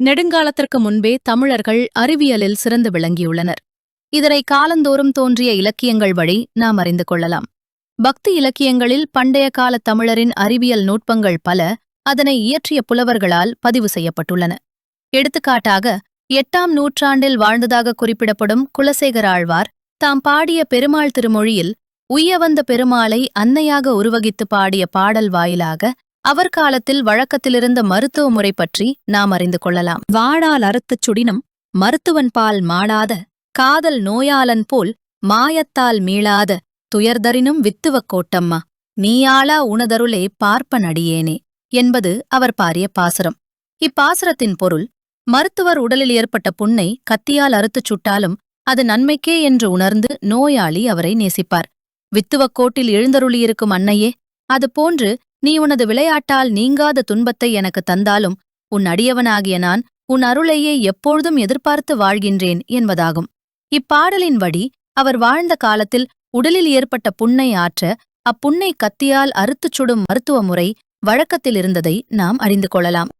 நெடுங்காலத்திற்கு முன்பே தமிழர்கள் அறிவியலில் சிறந்து விளங்கியுள்ளனர். இதனை காலந்தோறும் தோன்றிய இலக்கியங்கள் வழி நாம் அறிந்து கொள்ளலாம். பக்தி இலக்கியங்களில் பண்டைய கால தமிழரின் அறிவியல் நுட்பங்கள் பல அதனை இயற்றிய புலவர்களால் பதிவு செய்யப்பட்டுள்ளன. எடுத்துக்காட்டாக எட்டாம் நூற்றாண்டில் வாழ்ந்ததாக குறிப்பிடப்படும் குலசேகர ஆழ்வார் தாம் பாடிய பெருமாள் திருமொழியில் உய்யவந்த பெருமாளை அன்னையாக உருவகித்து பாடிய பாடல் வாயிலாக அவர் காலத்தில் வழக்கத்திலிருந்த மருத்துவ முறை பற்றி நாம் அறிந்து கொள்ளலாம். வாழால் அறுத்துச் சுடினும் மருத்துவன் பால் மாளாத காதல் நோயாளன் போல் மாயத்தால் மீளாத துயர்தரினும் வித்துவக் கோட்டம்மா நீயாளா உணதருளே பார்ப்பனடியேனே என்பது அவர் பாரிய பாசுரம். இப்பாசுரத்தின் பொருள் மருத்துவர் உடலில் ஏற்பட்ட புண்ணை கத்தியால் அறுத்துச் சுட்டாலும் அது நன்மைக்கே என்று உணர்ந்து நோயாளி அவரை நேசிப்பார். வித்துவக்கோட்டில் எழுந்தருளியிருக்கும் அன்னையே அதுபோன்று நீ உனது விளையாட்டால் நீங்காத துன்பத்தை எனக்கு தந்தாலும் உன் அடியவனாகிய நான் உன் அருளையே எப்பொழுதும் எதிர்பார்த்து வாழ்கின்றேன் என்பதாகும். இப்பாடலின் வடி அவர் வாழ்ந்த காலத்தில் உடலில் ஏற்பட்ட புண்ணை ஆற்ற அப்புண்ணை கத்தியால் அறுத்துச் சுடும் மருத்துவ முறை வழக்கத்தில் இருந்ததை நாம் அறிந்து கொள்ளலாம்.